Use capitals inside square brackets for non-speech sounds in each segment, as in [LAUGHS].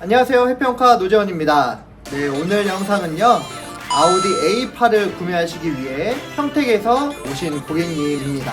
안녕하세요. 해평카 노재원입니다. 네 오늘 영상은요. 아우디 A8을 구매하시기 위해 평택에서 오신 고객님입니다.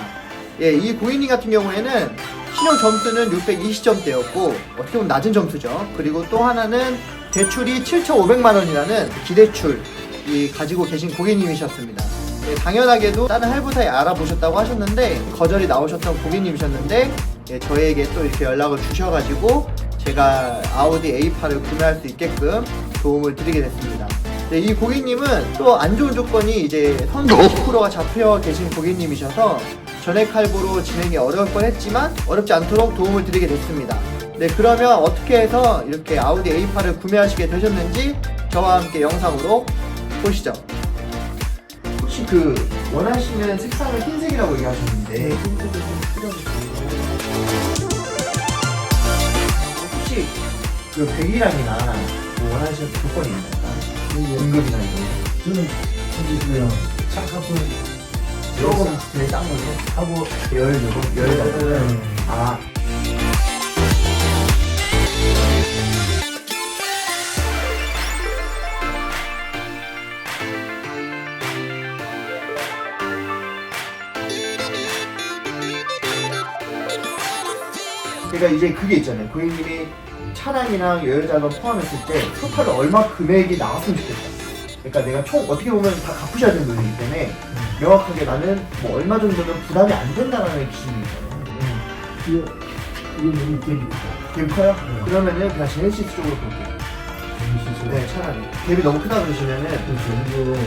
예, 이 고객님 같은 경우에는 신용 점수는 620점대였고 어떻게 보면 낮은 점수죠. 그리고 또 하나는 대출이 7,500만원이라는 기대출이 가지고 계신 고객님이셨습니다. 예, 당연하게도 다른 할부사에 알아보셨다고 하셨는데 거절이 나오셨던 고객님이셨는데 예, 저에게 또 이렇게 연락을 주셔가지고 제가 아우디 A8을 구매할 수 있게끔 도움을 드리게 됐습니다. 네, 이 고객님은 또 안 좋은 조건이 이제 선수 90%가 잡혀 계신 고객님이셔서 전액 할부로 진행이 어려울 뻔 했지만 어렵지 않도록 도움을 드리게 됐습니다. 네, 그러면 어떻게 해서 이렇게 아우디 A8을 구매하시게 되셨는지 저와 함께 영상으로 보시죠. 혹시 그 원하시는 색상을 흰색이라고 얘기하셨는데 혹시 그 배기량이나 뭐 원하시는 조건이 있나요? 등급이나 이런 저는 저기 그냥 차값을 조금 제일 싼 걸로 하고 열 조금 열 음. 아 그러니까 이제 그게 있잖아요. 고객님이 차량이랑 여유자금 포함했을 때 토탈로 얼마 금액이 나왔으면 좋겠다. 그러니까 내가 총 어떻게 보면 다 갚으셔야 되는 돈이기 때문에 명확하게 나는 뭐 얼마 정도는 부담이 안 된다라는 기준이 있잖아요. 이거 이거 너무 대비다. 갭 커요? 그러면은 그냥 제네시스 쪽으로 볼게요. 네, 차라리. 갭이 너무 크다 그러시면은 그래서 이거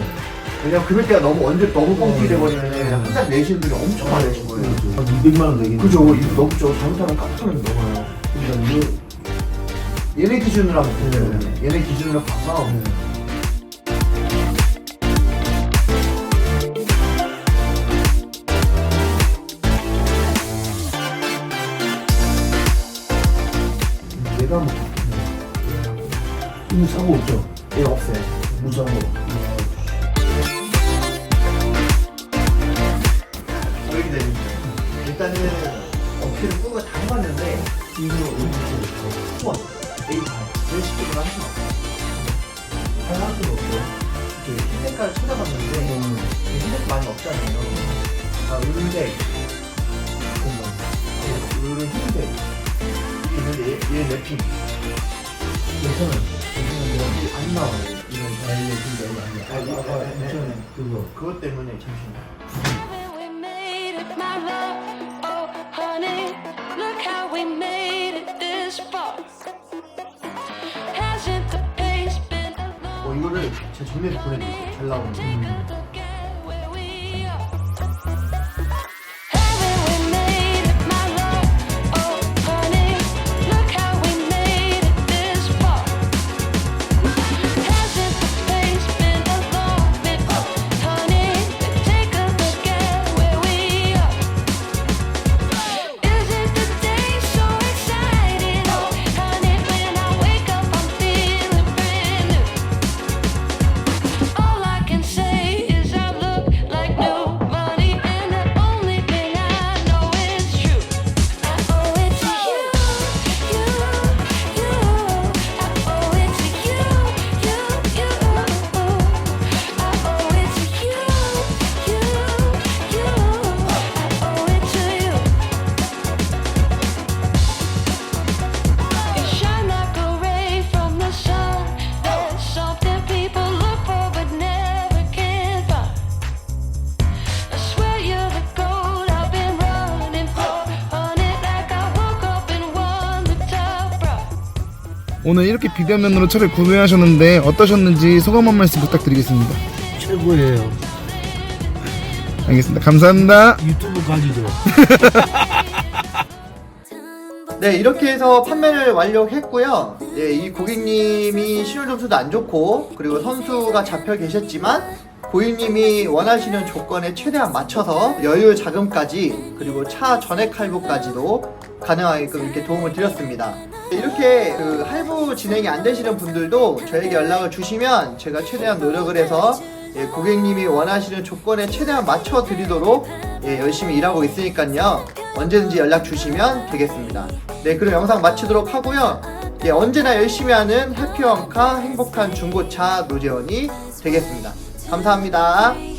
왜냐면 금액대가 너무 언제 너무 뻥튀기 돼버리면은 그냥 항상 내시는 분이 엄청 많으신 거예요. 한 200만 원 되겠네. 그죠? 이거 넘죠. 잘못하면 깜짝하면 넘어요. 그러니까 이거 얘네 기준으로 하면 돼요. 얘네 기준으로 봐서 내가 뭐 이거 사고 없죠? 얘 없어요. 무사고. 저 일단은 어필을 끄고 다 해봤는데 이거 어디 후원 A8 제일 쉽게 하시면 할 수가 없죠. 이렇게 흰색깔을 찾아봤는데 음. 흰색 많이 없잖아요. 아 을색 잠깐만 을은 흰색 있는데 얘, 얘 랩핑 괜찮아요. 괜찮은데 안 나와요. 이건 아니 근데 이거 아니야. 아, 이거, 아, 네, 네. 괜찮아요. 그거. 그것 때문에 잠시만. 이거를 제 정리해서 보내드릴게요. 잘 나오는 거. 오늘 이렇게 비대면으로 차를 구매하셨는데 어떠셨는지 소감 한 말씀 부탁드리겠습니다. 최고예요. 알겠습니다. 감사합니다. 유튜브 각이죠. [LAUGHS] 네 이렇게 해서 판매를 완료했고요. 예, 이 고객님이 신용 점수도 안 좋고 그리고 선수가 잡혀 계셨지만 고객님이 원하시는 조건에 최대한 맞춰서 여유 자금까지 그리고 차 전액 할부까지도 가능하게끔 이렇게 도움을 드렸습니다. 이렇게 그 할부 진행이 안 되시는 분들도 저에게 연락을 주시면 제가 최대한 노력을 해서 예, 고객님이 원하시는 조건에 최대한 맞춰 드리도록 예, 열심히 일하고 있으니까요. 언제든지 연락 주시면 되겠습니다. 네, 그럼 영상 마치도록 하고요. 예, 언제나 열심히 하는 해피원카 행복한 중고차 노재원이 되겠습니다. 감사합니다.